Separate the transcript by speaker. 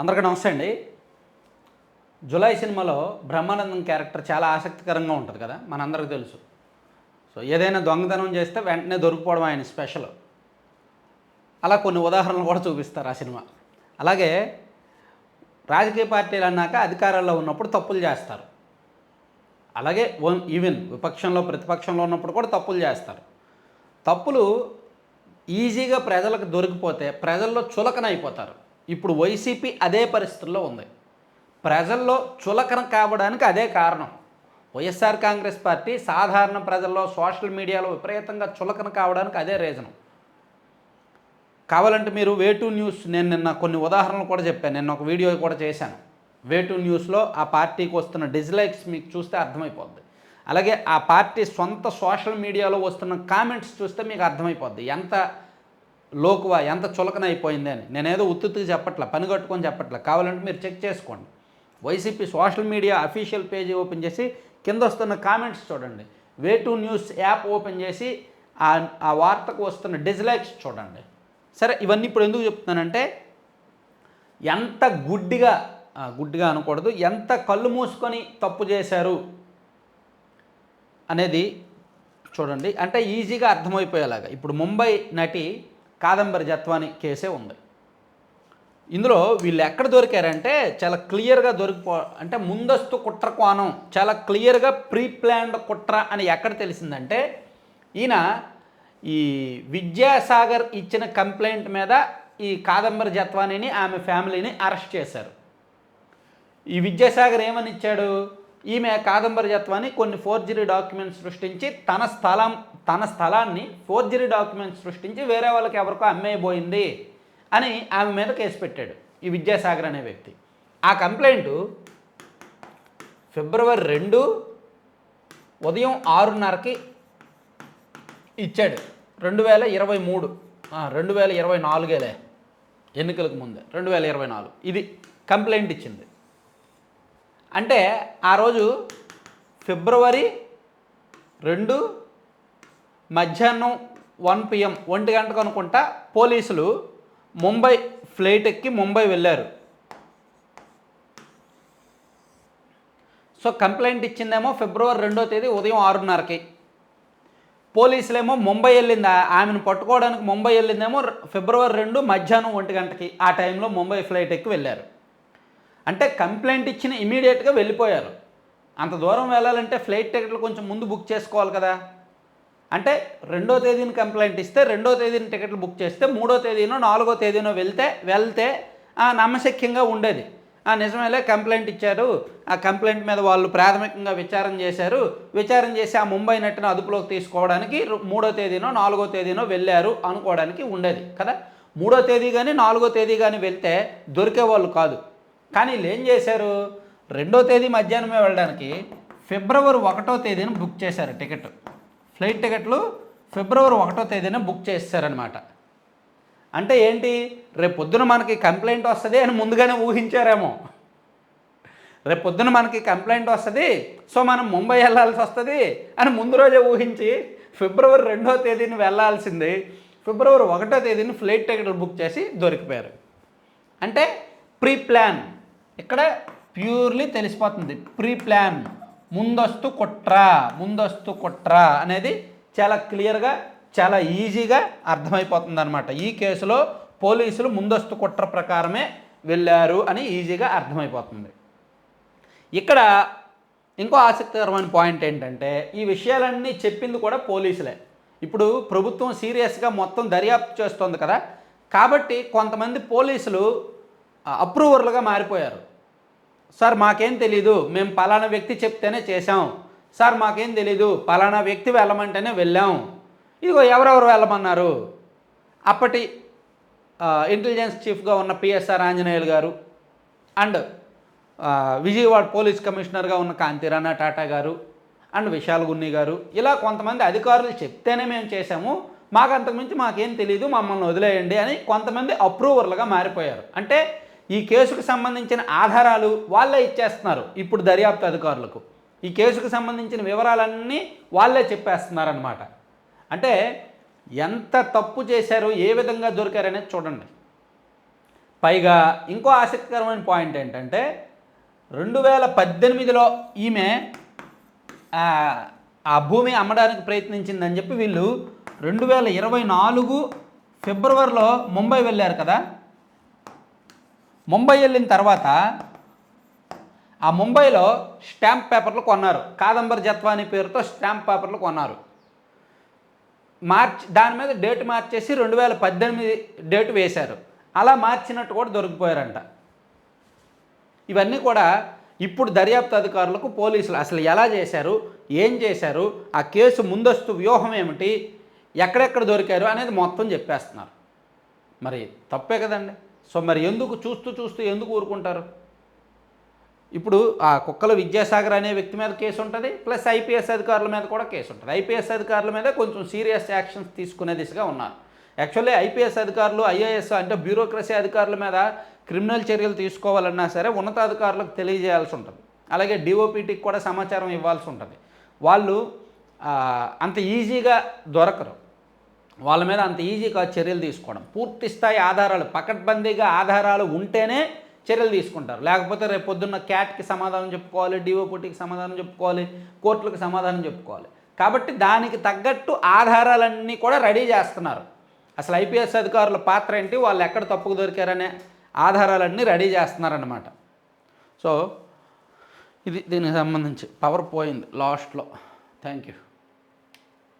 Speaker 1: అందరికీ నమస్తే అండి. జులై సినిమాలో బ్రహ్మానందం క్యారెక్టర్ చాలా ఆసక్తికరంగా ఉంటుంది కదా మనందరికీ తెలుసు. సో ఏదైనా దొంగతనం చేస్తే వెంటనే దొరికిపోవడం ఆయన స్పెషల్. అలా కొన్ని ఉదాహరణలు కూడా చూపిస్తారు ఆ సినిమా. అలాగే రాజకీయ పార్టీలు అన్నాక అధికారాల్లో ఉన్నప్పుడు తప్పులు చేస్తారు. అలాగే వన్ ఈవెన్ విపక్షంలో ప్రతిపక్షంలో ఉన్నప్పుడు కూడా తప్పులు చేస్తారు. తప్పులు ఈజీగా ప్రజలకు దొరికిపోతే ప్రజల్లో చులకన అయిపోతారు. ఇప్పుడు వైసీపీ అదే పరిస్థితుల్లో ఉంది. ప్రజల్లో చులకన కావడానికి అదే కారణం. వైఎస్ఆర్ కాంగ్రెస్ పార్టీ సాధారణ ప్రజల్లో సోషల్ మీడియాలో విపరీతంగా చులకన కావడానికి అదే రీజన్ కావాలంటే మీరు వేటు న్యూస్ నేను నిన్న కొన్ని ఉదాహరణలు కూడా చెప్పాను. నిన్న ఒక వీడియో కూడా చేశాను. వేటు న్యూస్లో ఆ పార్టీకి వస్తున్న డిజ్లైక్స్ మీకు చూస్తే అర్థమైపోద్ది. అలాగే ఆ పార్టీ సొంత సోషల్ మీడియాలో వస్తున్న కామెంట్స్ చూస్తే మీకు అర్థమైపోద్ది. ఎంత లోకువా ఎంత చులకన అయిపోయింది అని. నేనేదో ఉత్తుత్తుగా చెప్పట్ల పని కట్టుకొని చెప్పట్లే. కావాలంటే మీరు చెక్ చేసుకోండి. YCP social media official page open చేసి కింద వస్తున్న కామెంట్స్ చూడండి. Way to news app open చేసి ఆ ఆ వార్తకు వస్తున్న డిజ్లైక్స్ చూడండి. సరే ఇవన్నీ ఇప్పుడు ఎందుకు చెప్తున్నానంటే ఎంత గుడ్డిగా గుడ్డిగా అనకూడదు ఎంత కళ్ళు మూసుకొని తప్పు చేశారు అనేది చూడండి. అంటే ఈజీగా అర్థమైపోయేలాగా. ఇప్పుడు ముంబై నటి కాదంబరి జత్వాని కేసే ఉంది. ఇందులో వీళ్ళు ఎక్కడ దొరికారంటే చాలా క్లియర్గా దొరికిపో అంటే ముందస్తు కుట్ర కోణం చాలా క్లియర్గా ప్రీ ప్లాన్డ్ కుట్ర అని ఎక్కడ తెలిసిందంటే ఈయన ఈ విద్యాసాగర్ ఇచ్చిన కంప్లైంట్ మీద ఈ కాదంబరి జత్వానిని ఆమె ఫ్యామిలీని అరెస్ట్ చేశారు. ఈ విద్యాసాగర్ ఏమని ఇచ్చాడు? ఈమె కాదంబరి జత్వాన్ని కొన్ని ఫోర్జరీ డాక్యుమెంట్స్ సృష్టించి తన స్థలం తన స్థలాన్ని ఫోర్జరీ డాక్యుమెంట్స్ సృష్టించి వేరే వాళ్ళకి ఎవరికో అమ్మేయబోయింది అని ఆమె మీద కేసు పెట్టాడు ఈ విద్యాసాగర్ అనే వ్యక్తి. ఆ కంప్లైంట్ ఫిబ్రవరి రెండు ఉదయం ఆరున్నరకి ఇచ్చాడు. రెండు వేల ఇరవై మూడు. రెండు వేల ఇరవై నాలుగేలే. ఎన్నికలకు ముందే. రెండు వేల ఇరవై నాలుగు. ఇది కంప్లైంట్ ఇచ్చింది. అంటే ఆ రోజు ఫిబ్రవరి రెండు మధ్యాహ్నం వన్ పిఎం ఒంటి గంటకు అనుకుంటా పోలీసులు ముంబై ఫ్లైట్ ఎక్కి ముంబై వెళ్ళారు. సో కంప్లైంట్ ఇచ్చిందేమో ఫిబ్రవరి రెండో తేదీ ఉదయం ఆరున్నరకి. పోలీసులేమో ముంబై వెళ్ళింది? ఆమెను పట్టుకోవడానికి ముంబై వెళ్ళిందేమో ఫిబ్రవరి రెండు మధ్యాహ్నం ఒంటి గంటకి. ఆ టైంలో ముంబై ఫ్లైట్ ఎక్కి వెళ్ళారు. అంటే కంప్లైంట్ ఇచ్చిన ఇమీడియట్గా వెళ్ళిపోయారు. అంత దూరం వెళ్ళాలంటే ఫ్లైట్ టికెట్లు కొంచెం ముందు బుక్ చేసుకోవాలి కదా. అంటే రెండో తేదీని కంప్లైంట్ ఇస్తే రెండో తేదీని టికెట్లు బుక్ చేస్తే మూడో తేదీనో నాలుగో తేదీనో వెళ్తే వెళ్తే నమ్మశక్యంగా ఉండేది. ఆ నిజమేలే కంప్లైంట్ ఇచ్చారు. ఆ కంప్లైంట్ మీద వాళ్ళు ప్రాథమికంగా విచారణ చేశారు. విచారణ చేసి ఆ ముంబై నటిని అదుపులోకి తీసుకోవడానికి మూడో తేదీనో నాలుగో తేదీనో వెళ్ళారు అనుకోవడానికి ఉండేది కదా. మూడో తేదీ కానీ నాలుగో తేదీ కానీ వెళ్తే దొరికేవాళ్ళు కాదు. కానీ వీళ్ళు ఏం చేశారు? రెండో తేదీ మధ్యాహ్నమే వెళ్ళడానికి ఫిబ్రవరి ఒకటో తేదీన బుక్ చేశారు టికెట్. ఫ్లైట్ టికెట్లు ఫిబ్రవరి ఒకటో తేదీన బుక్ చేశారనమాట అంటే ఏంటి? రేపు పొద్దున మనకి కంప్లైంట్ వస్తుంది అని ముందుగానే ఊహించారేమో. రేపు పొద్దున మనకి కంప్లైంట్ వస్తుంది సో మనం ముంబై వెళ్ళాల్సి వస్తుంది అని ముందు రోజే ఊహించి ఫిబ్రవరి రెండో తేదీని వెళ్ళాల్సింది ఫిబ్రవరి ఒకటో తేదీని ఫ్లైట్ టికెట్లు బుక్ చేసి దొరికిపోయారు. అంటే ప్రీ ప్లాన్ ఇక్కడ ప్యూర్లీ తెలిసిపోతుంది. ప్రీ ప్లాన్ ముందస్తు కుట్ర ముందస్తు కుట్ర అనేది చాలా క్లియర్గా చాలా ఈజీగా అర్థమైపోతుంది అనమాట ఈ కేసులో పోలీసులు ముందస్తు కుట్ర ప్రకారమే వెళ్ళారు అని ఈజీగా అర్థమైపోతుంది. ఇక్కడ ఇంకో ఆసక్తికరమైన పాయింట్ ఏంటంటే ఈ విషయాలన్నీ చెప్పింది కూడా పోలీసులే. ఇప్పుడు ప్రభుత్వం సీరియస్గా మొత్తం దర్యాప్తు చేస్తోంది కదా. కాబట్టి కొంతమంది పోలీసులు అప్రూవర్లుగా మారిపోయారు. సార్ మాకేం తెలీదు. మేము పలానా వ్యక్తి చెప్తేనే చేసాం సార్ మాకేం తెలీదు. పలానా వ్యక్తి వెళ్ళమంటేనే వెళ్ళాం. ఇదిగో ఎవరెవరు వెళ్ళమన్నారు? అప్పటి ఇంటెలిజెన్స్ చీఫ్గా ఉన్న పిఎస్ఆర్ ఆంజనేయులు గారు అండ్ విజయవాడ పోలీస్ కమిషనర్గా ఉన్న కాంతిరాణా టాటా గారు అండ్ విశాల్ గున్ని గారు. ఇలా కొంతమంది అధికారులు చెప్తేనే మేము చేసాము మాకు అంతకుమించి మాకేం తెలియదు మమ్మల్ని వదిలేయండి అని కొంతమంది అప్రూవర్లుగా మారిపోయారు. అంటే ఈ కేసుకు సంబంధించిన ఆధారాలు వాళ్ళే ఇచ్చేస్తున్నారు ఇప్పుడు దర్యాప్తు అధికారులకు. ఈ కేసుకు సంబంధించిన వివరాలన్నీ వాళ్ళే చెప్పేస్తున్నారనమాట అంటే ఎంత తప్పు చేశారు ఏ విధంగా దొరికారనేది చూడండి. పైగా ఇంకో ఆసక్తికరమైన పాయింట్ ఏంటంటే రెండు వేల పద్దెనిమిదిలో ఈమె ఆ, ఆ భూమి అమ్మడానికి ప్రయత్నించిందని చెప్పి వీళ్ళు రెండు వేల ఇరవై నాలుగు ఫిబ్రవరిలో ముంబై వెళ్ళారు కదా. ముంబై వెళ్ళిన తర్వాత ఆ ముంబైలో స్టాంప్ పేపర్లు కొన్నారు. కాదంబరి జత్వాని పేరుతో స్టాంప్ పేపర్లు కొన్నారు. మార్చి దాని మీద డేట్ మార్చేసి రెండు వేల పద్దెనిమిది డేట్ వేశారు. అలా మార్చినట్టు కూడా దొరికిపోయారంట. ఇవన్నీ కూడా ఇప్పుడు దర్యాప్తు అధికారులకు పోలీసులు అసలు ఎలా చేశారు ఏం చేశారు ఆ కేసు ముందస్తు వ్యూహం ఏమిటి ఎక్కడెక్కడ దొరికారు అనేది మొత్తం చెప్పేస్తున్నారు. మరి తప్పే కదండి. సో మరి ఎందుకు చూస్తూ చూస్తూ ఎందుకు ఊరుకుంటారు? ఇప్పుడు ఆ కుక్కల విద్యాసాగర్ అనే వ్యక్తి మీద కేసు ఉంటుంది ప్లస్ ఐపీఎస్ అధికారుల మీద కూడా కేసు ఉంటుంది. ఐపీఎస్ అధికారుల మీద కొంచెం సీరియస్ యాక్షన్స్ తీసుకునే దిశగా ఉన్నారు. యాక్చువల్లీ ఐపీఎస్ అధికారులు ఐఏఎస్ అంటే బ్యూరోక్రసీ అధికారుల మీద క్రిమినల్ చర్యలు తీసుకోవాలన్నా సరే ఉన్నతాధికారులకు తెలియజేయాల్సి ఉంటుంది. అలాగే డిఓపిటీకి కూడా సమాచారం ఇవ్వాల్సి ఉంటుంది. వాళ్ళు అంత ఈజీగా దొరకరు. వాళ్ళ మీద అంత ఈజీగా చర్యలు తీసుకోవడం. పూర్తి స్థాయి ఆధారాలు పకడ్బందీగా ఆధారాలు ఉంటేనే చర్యలు తీసుకుంటారు. లేకపోతే రేపు పొద్దున్న క్యాట్కి సమాధానం చెప్పుకోవాలి డివోపోటీకి సమాధానం చెప్పుకోవాలి కోర్టులకు సమాధానం చెప్పుకోవాలి. కాబట్టి దానికి తగ్గట్టు ఆధారాలన్నీ కూడా రెడీ చేస్తున్నారు. అసలు ఐపీఎస్ అధికారుల పాత్ర ఏంటి? వాళ్ళు ఎక్కడ తప్పుకు దొరికారనే ఆధారాలన్నీ రెడీ చేస్తున్నారన్నమాట. సో ఇది దీనికి సంబంధించి పవర్ పోయింది లాస్ట్లో. Thank you.